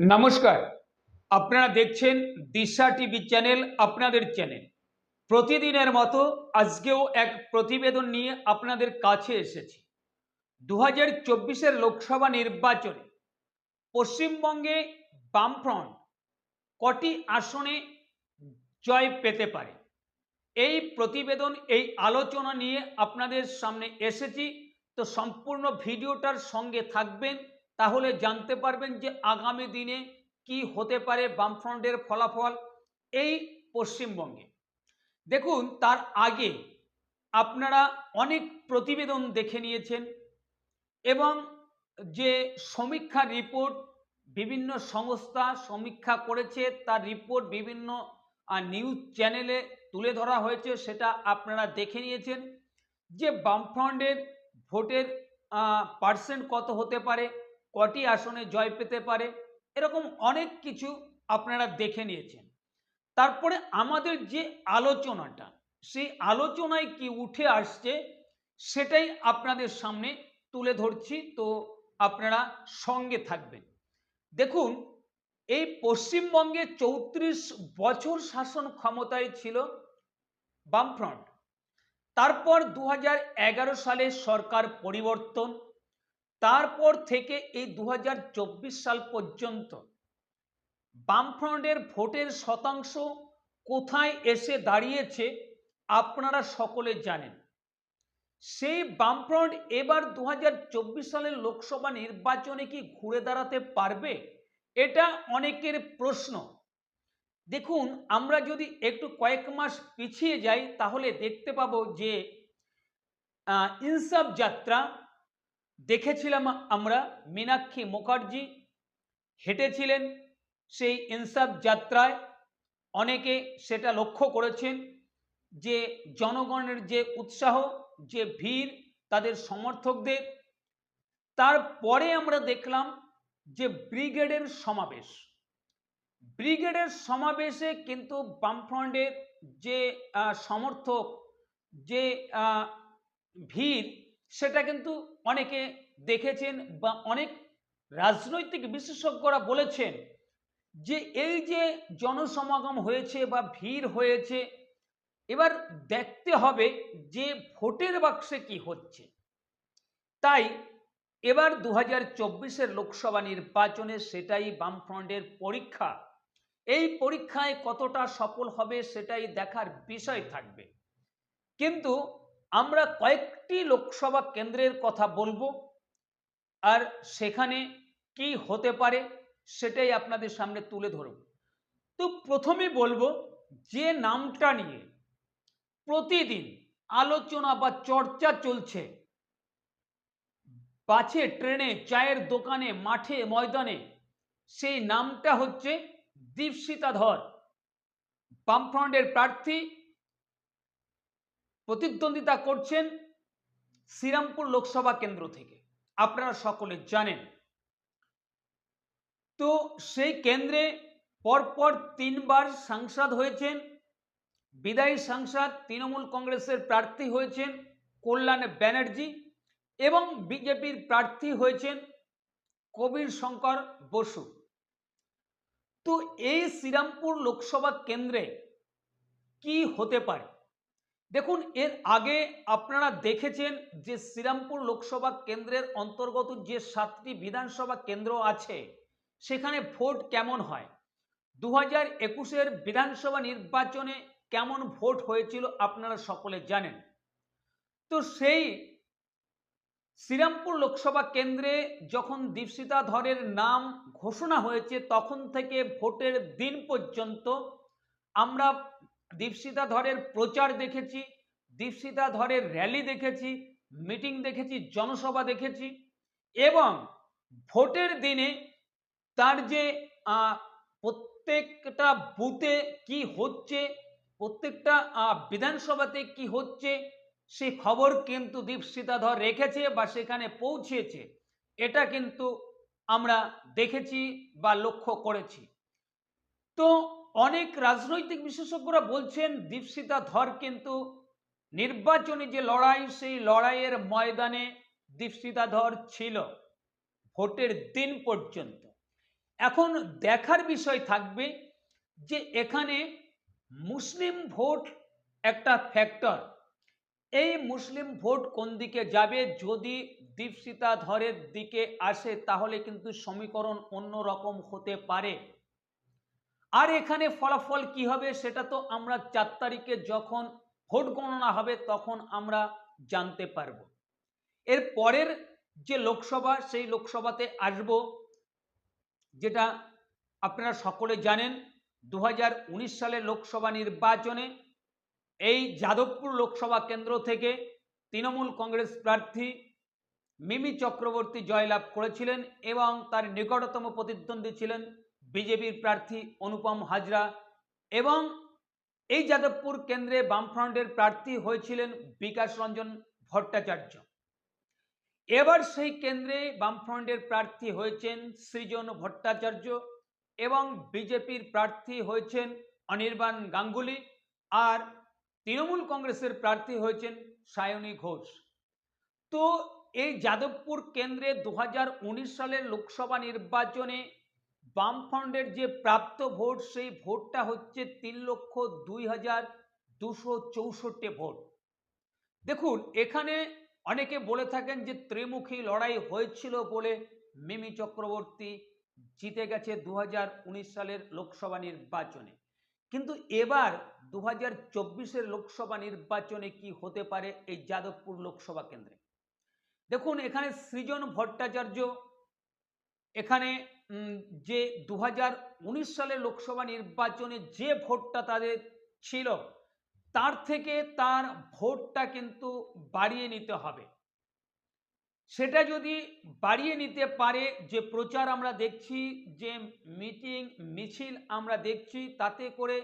নমস্কার। আপনারা দেখছেন দিশা টিভি চ্যানেল, আপনাদের চ্যানেল। প্রতিদিনের মতো আজকেও এক প্রতিবেদন নিয়ে আপনাদের কাছে এসেছি। দু হাজার চব্বিশের লোকসভা নির্বাচনে পশ্চিমবঙ্গে বামফ্রন্ট কটি আসনে জয় পেতে পারে? এই প্রতিবেদন, এই আলোচনা নিয়ে আপনাদের সামনে এসেছি। তো সম্পূর্ণ ভিডিওটার সঙ্গে থাকবেন। তাহলে জানতে পারবেন যে আগামী দিনে কি হতে পারে বামফ্রন্টের ফলাফল এই পশ্চিমবঙ্গে। দেখুন, তার আগে আপনারা অনেক প্রতিবেদন দেখে নিয়েছেন এবং যে সমীক্ষা রিপোর্ট বিভিন্ন সংস্থা সমীক্ষা করেছে, তার রিপোর্ট বিভিন্ন নিউজ চ্যানেলে তুলে ধরা হয়েছে, সেটা আপনারা দেখে নিয়েছেন যে বামফ্রন্টের ভোটের পার্সেন্ট কত হতে পারে কটি আসনে জয় পেতে পারে, এরকম অনেক কিছু আপনারা দেখে নিয়েছেন। তারপরে আমাদের যে আলোচনাটা, সেই আলোচনায় কি উঠে আসছে, সেটাই আপনাদের সামনে তুলে ধরছি। তো আপনারা সঙ্গে থাকবেন। দেখুন, এই পশ্চিমবঙ্গে চৌত্রিশ বছর শাসন ক্ষমতায় ছিল বামফ্রন্ট। তারপর দু হাজার এগারো সালে সরকার পরিবর্তন তারপর থেকে এই দু হাজার চব্বিশ সাল পর্যন্ত বামফ্রন্টের ভোটের শতাংশ কোথায় এসে দাঁড়িয়েছে আপনারা সকলে জানেন। সেই বামফ্রন্ট এবার দু হাজার চব্বিশ সালের লোকসভা নির্বাচনে কি ঘুরে দাঁড়াতে পারবে, এটা অনেকের প্রশ্ন। দেখুন, আমরা যদি একটু কয়েক মাস পিছিয়ে যাই, তাহলে দেখতে পাবো যে ইনসাফ যাত্রা দেখেছিলাম আমরা মীনাক্ষী মুখার্জি, হেঁটেছিলেন সেই ইনসাফ যাত্রায়। অনেকে সেটা লক্ষ্য করেছেন যে জনগণের যে উৎসাহ, যে ভিড় তাদের সমর্থকদের। তারপরে আমরা দেখলাম যে ব্রিগেডের সমাবেশ। ব্রিগেডের সমাবেশে কিন্তু বামফ্রন্টের যে সমর্থক, যে ভিড় সেটা কিন্তু অনেকে দেখেছেন বা অনেক রাজনৈতিক বিশেষজ্ঞরা বলেছেন যে এই যে জনসমাগম হয়েছে বা ভিড় হয়েছে, এবার দেখতে হবে যে ভোটের বাক্সে কি হচ্ছে। তাই এবার দু হাজার লোকসভা নির্বাচনে সেটাই বামফ্রন্টের পরীক্ষা। এই পরীক্ষায় কতটা সফল হবে সেটাই দেখার বিষয় থাকবে। কিন্তু আমরা কয়েকটি লোকসভা কেন্দ্রের কথা বলব। আর সেখানে কি হতে পারে সেটাই আপনাদের সামনে তুলে ধরব। তো প্রথমে বলব যে নামটা নিয়ে প্রতিদিন আলোচনা বা চর্চা চলছে। বাসে, ট্রেনে, চায়ের দোকানে, মাঠে, ময়দানে, সেই নামটা হচ্ছে দীপশিতা ধর বামফ্রন্টের প্রার্থী প্রতিদ্বন্দ্বিতা করছেন শ্রীরামপুর লোকসভা কেন্দ্র থেকে। আপনারা সকলে জানেন। তো সেই কেন্দ্রে পরপর তিনবার সাংসদ হয়েছেন। বিদায়ী সাংসদ, তৃণমূল কংগ্রেসের প্রার্থী হয়েছেন কল্যাণ ব্যানার্জি এবং বিজেপির প্রার্থী হয়েছেন কবির শঙ্কর বসু। তো এই শ্রীরামপুর লোকসভা কেন্দ্রে কি হতে পারে? দেখুন, এর আগে আপনারা দেখেছেন যে শ্রীরামপুর লোকসভা কেন্দ্রের অন্তর্গত যে সাতটি বিধানসভা কেন্দ্র আছে, সেখানে ভোট কেমন হয়? দু হাজার একুশের বিধানসভা নির্বাচনে কেমন ভোট হয়েছিল আপনারা সকলে জানেন। তো সেই শ্রীরামপুর লোকসভা কেন্দ্রে যখন দীপশিতা ধরের নাম ঘোষণা হয়েছে, তখন থেকে ভোটের দিন পর্যন্ত আমরা দীপশিতা ধরের প্রচার দেখেছি দীপশিতা ধরের র্যালি দেখেছি মিটিং দেখেছি, জনসভা দেখেছি এবং ভোটের দিনে তার যে প্রত্যেকটা বুথে কি হচ্ছে, প্রত্যেকটা বিধানসভাতে কি হচ্ছে, সে খবর কিন্তু দীপশিতা ধর রেখেছে বা সেখানে পৌঁছেছে। এটা কিন্তু আমরা দেখেছি বা লক্ষ্য করেছি। তো অনেক রাজনৈতিক বিশেষজ্ঞরা বলছেন, দীপশিতা ধর কিন্তু নির্বাচনী যে লড়াই, সেই লড়াইয়ের ময়দানে দীপশিতা ধর ছিল ভোটের দিন পর্যন্ত। এখন দেখার বিষয় থাকবে যে এখানে মুসলিম ভোট একটা ফ্যাক্টর। এই মুসলিম ভোট কোন দিকে যাবে? যদি দীপসিতা ধরের দিকে আসে, তাহলে কিন্তু সমীকরণ অন্য রকম হতে পারে। আর এখানে ফলাফল কি হবে সেটা তো আমরা চার তারিখে যখন ভোট গণনা হবে তখন আমরা জানতে পারব। এর পরের যে লোকসভা, সেই লোকসভাতে আসব, যেটা আপনারা সকলে জানেন দু হাজার উনিশ সালে লোকসভা নির্বাচনে এই যাদবপুর লোকসভা কেন্দ্র থেকে তৃণমূল কংগ্রেস প্রার্থী মিমি চক্রবর্তী জয়লাভ করেছিলেন এবং তার নিকটতম প্রতিদ্বন্দ্বী ছিলেন বিজেপির প্রার্থী অনুপম হাজরা এবং এই যাদবপুর কেন্দ্রে বামফ্রন্টের প্রার্থী হয়েছিলেন বিকাশ রঞ্জন ভট্টাচার্য। এবার সেই কেন্দ্রে বামফ্রন্টের প্রার্থী হয়েছেন সৃজন ভট্টাচার্য এবং বিজেপির প্রার্থী হয়েছেন অনির্বাণ গাঙ্গুলি আর তৃণমূল কংগ্রেসের প্রার্থী হয়েছেন সায়নী ঘোষ। তো এই যাদবপুর কেন্দ্রে দু হাজার উনিশ সালের লোকসভা নির্বাচনে বামফ্রন্টের যে প্রাপ্ত ভোট, সেই ভোটটা হচ্ছে তিন লক্ষ দুই হাজার দুশো চৌষট্টি ভোট। দেখুন, এখানে অনেকে বলে থাকেন যে ত্রিমুখী লড়াই হয়েছিল বলে মিমি চক্রবর্তী জিতে গেছে দু হাজার উনিশ সালের লোকসভা নির্বাচনে। কিন্তু এবার দু হাজার লোকসভা নির্বাচনে কি হতে পারে এই যাদবপুর লোকসভা কেন্দ্রে? দেখুন, এখানে সৃজন ভট্টাচার্য এখানে যে দু সালের লোকসভা নির্বাচনে যে ভোটটা তাদের ছিল, তার থেকে তার ভোটটা কিন্তু বাড়িয়ে নিতে হবে। সেটা যদি বাড়িয়ে নিতে পারে, যে প্রচার আমরা দেখছি, যে মিটিং, মিছিল আমরা দেখছি, তাতে করে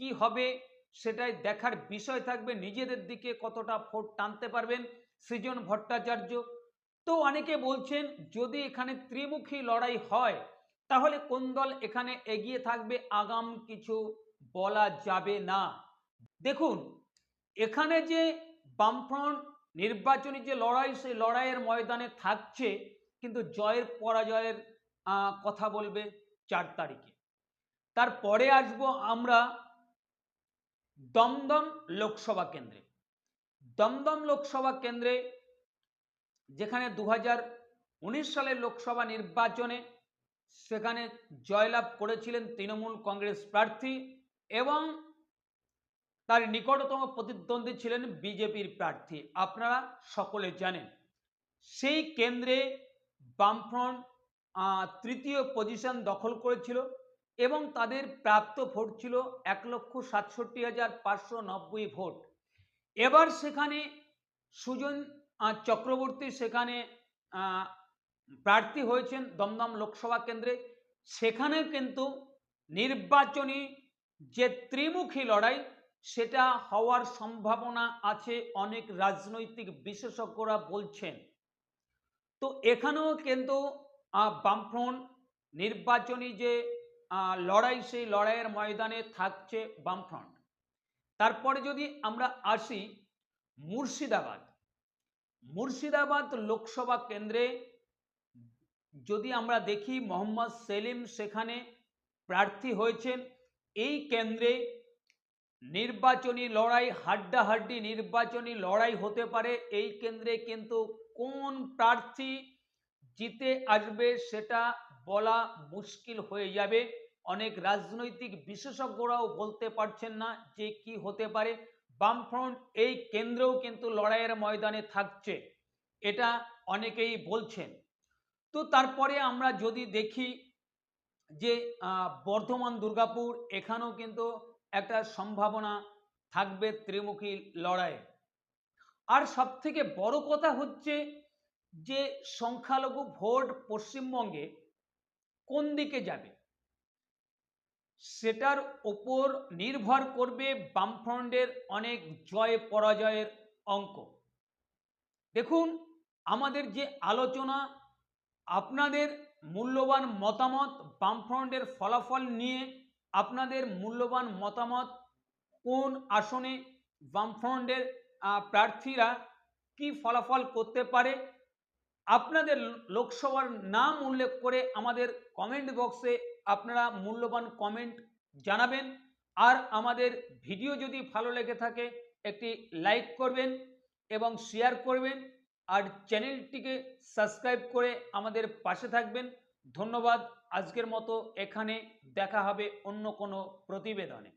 কি হবে, সেটাই দেখার বিষয় থাকবে। নিজেদের দিকে কতটা ভোট টানতে পারবেন? সৃজন ভট্টাচার্য তো অনেকে বলছেন, যদি এখানে ত্রিমুখী লড়াই হয়, তাহলে কোন দল এখানে এগিয়ে থাকবে আগাম কিছু বলা যাবে না? দেখুন, এখানে যে বামফ্রন্ট নির্বাচনী যে লড়াই, সেই লড়াইয়ের ময়দানে থাকছে, কিন্তু জয়ের পরাজয়ের কথা বলবে চার তারিখে। তারপরে আসব আমরা দমদম লোকসভা কেন্দ্রে। দমদম লোকসভা কেন্দ্রে যেখানে দু হাজার উনিশ সালের লোকসভা নির্বাচনে সেখানে জয়লাভ করেছিলেন তৃণমূল কংগ্রেস প্রার্থী এবং তার নিকটতম প্রতিদ্বন্দ্বী ছিলেন বিজেপির প্রার্থী। আপনারা সকলে জানেন, সেই কেন্দ্রে বামফ্রন্ট তৃতীয় পজিশন দখল করেছিল এবং তাদের প্রাপ্ত ভোট ছিল এক লক্ষ সাতষট্টি হাজার পাঁচশো নব্বই ভোট। এবার সেখানে সুজন চক্রবর্তী সেখানে প্রার্থী হয়েছেন দমদম লোকসভা কেন্দ্রে। সেখানে কিন্তু নির্বাচনী যে ত্রিমুখী লড়াই, সেটা হওয়ার সম্ভাবনা আছে, অনেক রাজনৈতিক বিশেষজ্ঞরা বলছেন। তো এখানেও কিন্তু বামফ্রন্ট নির্বাচনী যে লড়াই, সেই লড়াইয়ের ময়দানে থাকছে বামফ্রন্ট। তারপরে যদি আমরা আসি মুর্শিদাবাদ মুর্শিদাবাদ লোকসভা কেন্দ্রে যদি আমরা দেখি মোহাম্মদ সেলিম সেখানে প্রার্থী হয়েছেন, এই কেন্দ্রে নির্বাচনী লড়াই, হাড্ডাহাড্ডি নির্বাচনী লড়াই হতে পারে, এই কেন্দ্রে কিন্তু কোন প্রার্থী জিতে আসবে সেটা বলা মুশকিল হয়ে যাবে। অনেক রাজনৈতিক বিশেষজ্ঞরাও বলতে পারছেন না যে কি হতে পারে। বামফ্রন্ট এই কেন্দ্রেও কিন্তু লড়াইয়ের ময়দানে থাকছে, এটা অনেকেই বলছেন। তো তারপরে আমরা যদি দেখি যে বর্ধমান, দুর্গাপুর, এখানেও কিন্তু একটা সম্ভাবনা থাকবে ত্রিমুখী লড়াইয়ে আর সব থেকে বড় কথা হচ্ছে যে, সংখ্যালঘু ভোট পশ্চিমবঙ্গে কোন দিকে যাবে? সেটার ওপর নির্ভর করবে বামফ্রন্টের অনেক জয় পরাজয়ের অঙ্ক। দেখুন, আমাদের যে আলোচনা, আপনাদের মূল্যবান মতামত বামফ্রন্টের ফলাফল নিয়ে আপনাদের মূল্যবান মতামত কোন আসনে বামফ্রন্টের প্রার্থীরা কি ফলাফল করতে পারে, আপনাদের লোকসভার নাম উল্লেখ করে আমাদের কমেন্ট বক্সে আপনারা মূল্যবান কমেন্ট জানাবেন। আর আমাদের ভিডিও যদি ভালো লেগে থাকে, একটি লাইক করবেন এবং শেয়ার করবেন। আর চ্যানেলটিকে সাবস্ক্রাইব করে আমাদের পাশে থাকবেন। ধন্যবাদ। আজকের মতো এখানে। দেখা হবে অন্য কোনো প্রতিবেদনে।